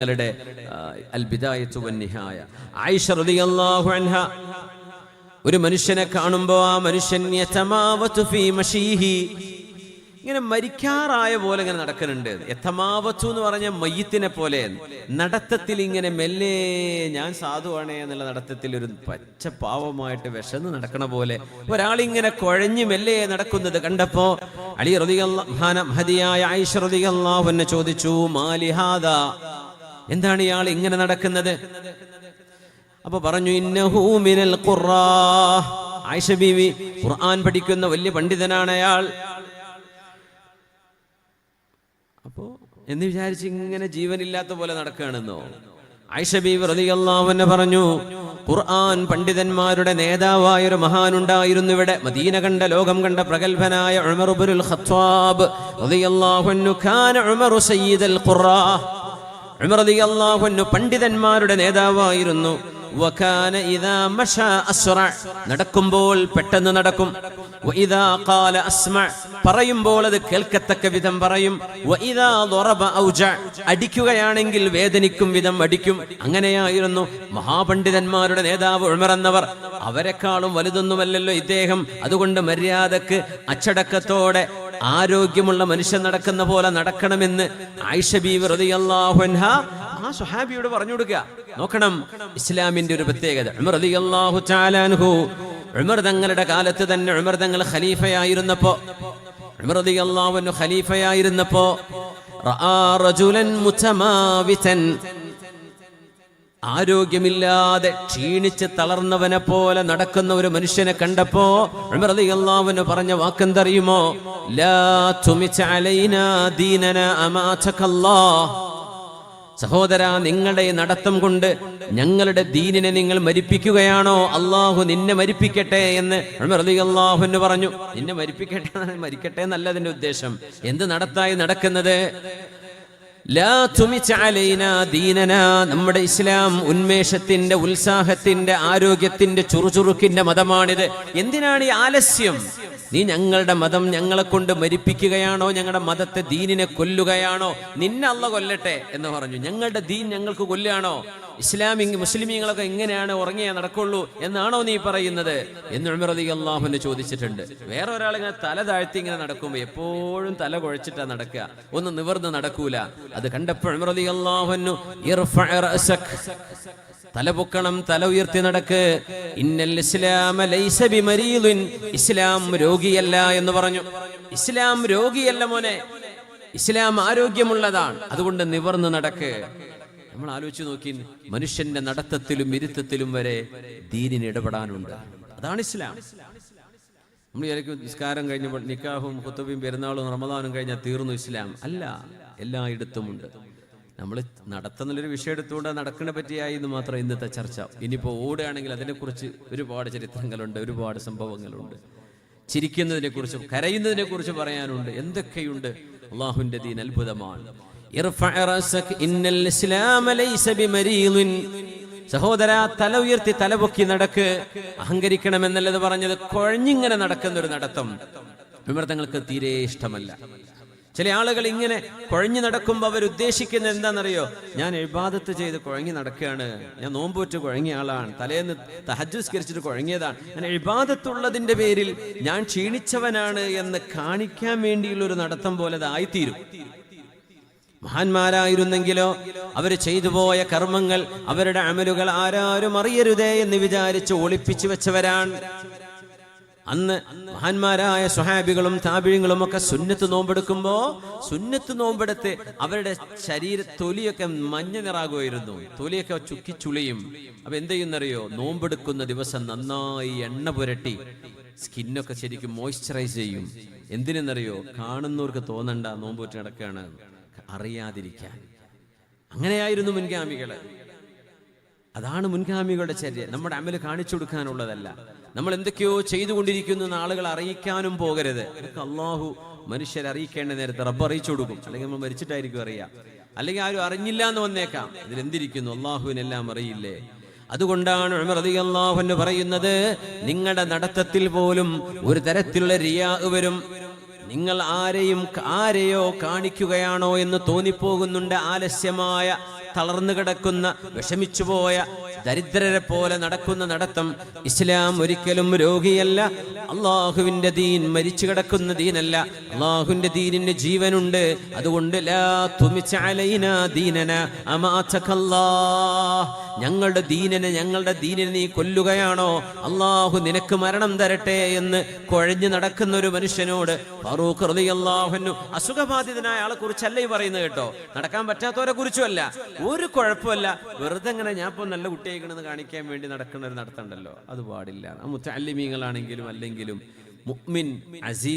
ങ്ങളുടെ അൽ വന്നിഹായ. ആയിഷ റളിയല്ലാഹു അൻഹ ഒരു മനുഷ്യനെ കാണുമ്പോൾ ആ മനുഷ്യൻ ഇങ്ങനെ മരിക്കാറായ പോലെ ഇങ്ങനെ നടക്കുന്നുണ്ട്. യഥമാവത്തു എന്ന് പറഞ്ഞ മയ്യത്തിനെ പോലെ നടത്തത്തിൽ ഇങ്ങനെ മെല്ലെ ഞാൻ സാധുവാണേ എന്നുള്ള നടത്തത്തിൽ ഒരു പച്ച പാവമായിട്ട് വിശന്ന് നടക്കണ പോലെ ഒരാളിങ്ങനെ കുഴഞ്ഞു മെല്ലെ നടക്കുന്നത് കണ്ടപ്പോ അലി റതിയായ ആയിഷ റതിയല്ലാഹു എന്നെ ചോദിച്ചു മാലിഹാദ എന്താണ് ഇയാൾ ഇങ്ങനെ നടക്കുന്നത്? അപ്പൊ പറഞ്ഞു ഇന്നഹു മിനൽ ഖുറാ. ആയിഷ ബീവി ഖുർആൻ പഠിക്കുന്ന വലിയ പണ്ഡിതനാണ് അയാൾ. അപ്പോ എന്ന് വിചാരിച്ച് ഇങ്ങനെ ജീവനില്ലാത്ത പോലെ നടക്കുകയാണെന്നോ? ആയിഷ ബീവി അൻഹ പറഞ്ഞു ഖുർആൻ പണ്ഡിതന്മാരുടെ നേതാവായ ഒരു മഹാനുണ്ടായിരുന്നു ഇവിടെ. മദീന കണ്ട ലോകം കണ്ട പ്രഗത്ഭനായ ഉമർ ഖത്താബ് റളിയല്ലാഹു അൻഹു കാന സയ്യിദുൽ ഖുറാ. പണ്ഡിതന്മാരുടെ നേതാവായിരുന്നു. നടക്കുമ്പോൾ പെട്ടെന്ന് നടക്കും. പറയുമ്പോൾ അത് കേൾക്കത്തക്ക വിധം പറയും. അടിക്കുകയാണെങ്കിൽ വേദനിക്കും വിധം അടിക്കും. അങ്ങനെയായിരുന്നു മഹാപണ്ഡിതന്മാരുടെ നേതാവ് ഉൾമറന്നവർ അവരെക്കാളും വലുതൊന്നുമല്ലല്ലോ ഇദ്ദേഹം. അതുകൊണ്ട് മര്യാദയ്ക്ക് അച്ചടക്കത്തോടെ ആരോഗ്യമുള്ള മനുഷ്യൻ നടക്കുന്ന പോലെ നടക്കണമെന്ന് ആയിഷ ബീവി റളിയല്ലാഹു അൻഹ ആ സുഹാബിയോട് പറഞ്ഞു കൊടുക്കുക. നോക്കണം ഇസ്ലാമിന്റെ ഒരു പ്രത്യേകത. തആല അൻഹു ഉമർ തങ്ങളുടെ കാലത്ത് തന്നെ ഉമർ തങ്ങൾ ഖലീഫയായിരുന്നപ്പോ ഉമർ റളിയല്ലാഹു അൻഹു ഖലീഫയായിരുന്നപ്പോ റജുലൻ മുതമാവിതൻ ആരോഗ്യമില്ലാതെ ക്ഷീണിച്ച് തളർന്നവനെ പോലെ നടക്കുന്ന ഒരു മനുഷ്യനെ കണ്ടപ്പോ അൻഹു പറഞ്ഞ വാക്കെന്തറിയുമോ? സഹോദര നിങ്ങളുടെ നടത്തം കൊണ്ട് ഞങ്ങളുടെ ദീനിനെ നിങ്ങൾ മരിപ്പിക്കുകയാണോ? അള്ളാഹു നിന്നെ മരിപ്പിക്കട്ടെ എന്ന് അള്ളാഹുന്ന് പറഞ്ഞു. നിന്നെ മരിപ്പിക്കട്ടെ മരിക്കട്ടെ എന്നല്ല അതിന്റെ ഉദ്ദേശം. എന്ത് നടത്തായി നടക്കുന്നത്? നമ്മുടെ ഇസ്ലാം ഉന്മേഷത്തിന്റെ ഉത്സാഹത്തിന്റെ ആരോഗ്യത്തിന്റെ ചുറുചുറുക്കിന്റെ മതമാണിത്. എന്തിനാണ് ഈ ആലസ്യം? നീ ഞങ്ങളുടെ മതം ഞങ്ങളെ കൊണ്ട് മരിപ്പിക്കുകയാണോ? ഞങ്ങളുടെ മതത്തെ ദീനിനെ കൊല്ലുകയാണോ? നിന്നെ അല്ല കൊല്ലട്ടെ എന്ന് പറഞ്ഞു. ഞങ്ങളുടെ ദീൻ ഞങ്ങൾക്ക് കൊല്ലുകയാണോ? ഇസ്ലാമിങ് മുസ്ലിമീങ്ങളൊക്കെ എങ്ങനെയാണ് ഉറങ്ങിയേ നടക്കുള്ളൂ എന്നാണോ നീ പറയുന്നത്? എന്ന് ഉമറതി അള്ളാഹുവിനെ ചോദിച്ചിട്ടുണ്ട്. വേറെ ഒരാൾ ഇങ്ങനെ തല താഴ്ത്തി ഇങ്ങനെ നടക്കുമ്പോൾ എപ്പോഴും തല കുഴച്ചിട്ടാ നടക്കുക. ഒന്ന് നിവർന്ന് നടക്കൂല. അത് കണ്ടപ്പോൾ ഉമറതി തല പൊക്കണം തല ഉയർത്തി നടക്ക്. ഇന്നൽ ഇസ്ലാമ ഇസ്ലാം രോഗിയല്ല എന്ന് പറഞ്ഞു. ഇസ്ലാം രോഗിയല്ല മോനെ. ഇസ്ലാം ആരോഗ്യമുള്ളതാണ്. അതുകൊണ്ട് നിവർന്ന് നടക്ക്. നമ്മൾ ആലോചിച്ച് നോക്കി മനുഷ്യന്റെ നടത്തത്തിലും ഇരുത്തത്തിലും വരെ ദീനിന് ഇടപെടാനുണ്ട്. അതാണ് ഇസ്ലാം. നമ്മൾ വിചാരിക്കും നിസ്കാരം കഴിഞ്ഞപ്പോൾ നിക്കാഹും ഹുത്തബിയും പെരുന്നാളും റമദാനും കഴിഞ്ഞാൽ തീർന്നു ഇസ്ലാം. അല്ല എല്ലായിടത്തുമുണ്ട്. നമ്മൾ നടത്തുന്നൊരു വിഷയം എടുത്തുകൊണ്ട് നടക്കണ പറ്റിയായിരുന്നു മാത്രം ഇന്നത്തെ ചർച്ച. ഇനിയിപ്പോൾ ഓടുകയാണെങ്കിൽ അതിനെക്കുറിച്ച് ഒരുപാട് ചരിത്രങ്ങളുണ്ട് ഒരുപാട് സംഭവങ്ങളുണ്ട്. ചിരിക്കുന്നതിനെ കുറിച്ചും കരയുന്നതിനെ കുറിച്ച് പറയാനുണ്ട്. എന്തൊക്കെയുണ്ട്? അള്ളാഹുവിന്റെ ദീൻ അത്ഭുതമാണ്. സഹോദര തല ഉയർത്തി തലപൊക്കി നടക്ക്. അഹങ്കരിക്കണമെന്നല്ലത് പറഞ്ഞത്. കുഴഞ്ഞിങ്ങനെ നടക്കുന്ന ഒരു നടത്തം. വിമർത്തങ്ങൾക്ക് തീരെ ഇഷ്ടമല്ല. ചില ആളുകൾ ഇങ്ങനെ കുഴഞ്ഞു നടക്കുമ്പോൾ അവർ ഉദ്ദേശിക്കുന്നത് എന്താണെന്നറിയോ? ഞാൻ എഴുപാദത്ത് ചെയ്ത് കുഴങ്ങി നടക്കുകയാണ്. ഞാൻ നോമ്പൂറ്റ് കുഴങ്ങിയ ആളാണ്. തലേന്ന് തഹജുസ്കരിച്ചിട്ട് കുഴങ്ങിയതാണ്. ഞാൻ എഴുപാദത്തുള്ളതിന്റെ പേരിൽ ഞാൻ ക്ഷീണിച്ചവനാണ് എന്ന് കാണിക്കാൻ വേണ്ടിയുള്ള ഒരു നടത്തം പോലെ അതായിത്തീരും മഹാന്മാരായിരുന്നെങ്കിലോ അവർ ചെയ്തു പോയ കർമ്മങ്ങൾ അവരുടെ അമലുകൾ ആരാരും അറിയരുതേ എന്ന് വിചാരിച്ച് ഒളിപ്പിച്ചു വെച്ചവരാണ്. അന്ന് മഹാന്മാരായ സ്വഹാബികളും താപിഴങ്ങളും ഒക്കെ സുന്നത്ത് നോമ്പെടുക്കുമ്പോ സുന്നത്ത് നോമ്പെടുത്ത് അവരുടെ ശരീര തൊലിയൊക്കെ മഞ്ഞ നിറാകുമായിരുന്നു. തൊലിയൊക്കെ ചുക്കി ചുളിയും. അപ്പൊ എന്ത് ചെയ്യുന്നറിയോ? നോമ്പെടുക്കുന്ന ദിവസം നന്നായി എണ്ണ പുരട്ടി സ്കിന്നൊക്കെ ശരിക്കും മോയ്സ്ചറൈസ് ചെയ്യും. എന്തിനെന്നറിയോ? കാണുന്നവർക്ക് തോന്നണ്ട നോമ്പൂറ്റി നടക്കുകയാണ് അറിയാതിരിക്കാൻ. അങ്ങനെയായിരുന്നു മുൻഗാമികൾ. അതാണ് മുൻഗാമികളുടെ ചര്യ. നമ്മുടെ അമൽ കാണിച്ചു കൊടുക്കാനുള്ളതല്ല. നമ്മൾ എന്തൊക്കെയോ ചെയ്തുകൊണ്ടിരിക്കുന്ന ആളുകൾ അറിയിക്കാനും പോകരുത്. അള്ളാഹു മനുഷ്യരെ അറിയിക്കേണ്ട നേരത്തെ റബ്ബ് അറിയിച്ചു കൊടുക്കും. അല്ലെങ്കിൽ നമ്മൾ മരിച്ചിട്ടായിരിക്കും അറിയാം. അല്ലെങ്കിൽ ആരും അറിഞ്ഞില്ല എന്ന് വന്നേക്കാം. ഇതിലെന്തിരിക്കുന്നു അള്ളാഹുവിനെല്ലാം അറിയില്ലേ? അതുകൊണ്ടാണ് അള്ളാഹു അൻഹു പറയുന്നത് നിങ്ങളുടെ നടത്തത്തിൽ പോലും ഒരു തരത്തിലുള്ള റിയാ വരും. നിങ്ങൾ ആരെയും ആരെയോ കാണിക്കുകയാണോ എന്ന് തോന്നിപ്പോകുന്നുണ്ട് ആലസ്യമായ തളർന്നു കിടക്കുന്ന വിഷമിച്ചുപോയ ദരിദ്രരെ പോലെ നടക്കുന്ന നടത്തം ഇസ്ലാം ഒരിക്കലും രോഗിയല്ല. അള്ളാഹുവിന്റെ ദീൻ മരിച്ചു കിടക്കുന്ന ദീനല്ല. അള്ളാഹുവിന്റെ ദീനിന് ജീവനുണ്ട്. അതുകൊണ്ട്. ഞങ്ങളുടെ ദീനനെ ഞങ്ങളുടെ ദീനിനെ നീ കൊല്ലുകയാണോ? അള്ളാഹു നിനക്ക് മരണം തരട്ടെ എന്ന് കുഴഞ്ഞു നടക്കുന്ന ഒരു മനുഷ്യനോട് ഫറൂഖ് അള്ളാഹുനു അസുഖബാധിതനായ ആളെ കുറിച്ചല്ല ഈ പറയുന്നത് കേട്ടോ. നടക്കാൻ പറ്റാത്തവരെ കുറിച്ചുമല്ല ഒരു കുഴപ്പമല്ല. വെറുതെ ഇങ്ങനെ ഞാൻ ഇപ്പൊ നല്ല കുട്ടിയായിക്കണെന്ന് കാണിക്കാൻ വേണ്ടി നടക്കുന്ന ഒരു അത് പാടില്ല. മുത്തല്ലിമീങ്ങളാണെങ്കിലും അല്ലെങ്കിലും മുഅ്മിൻ അസീസ്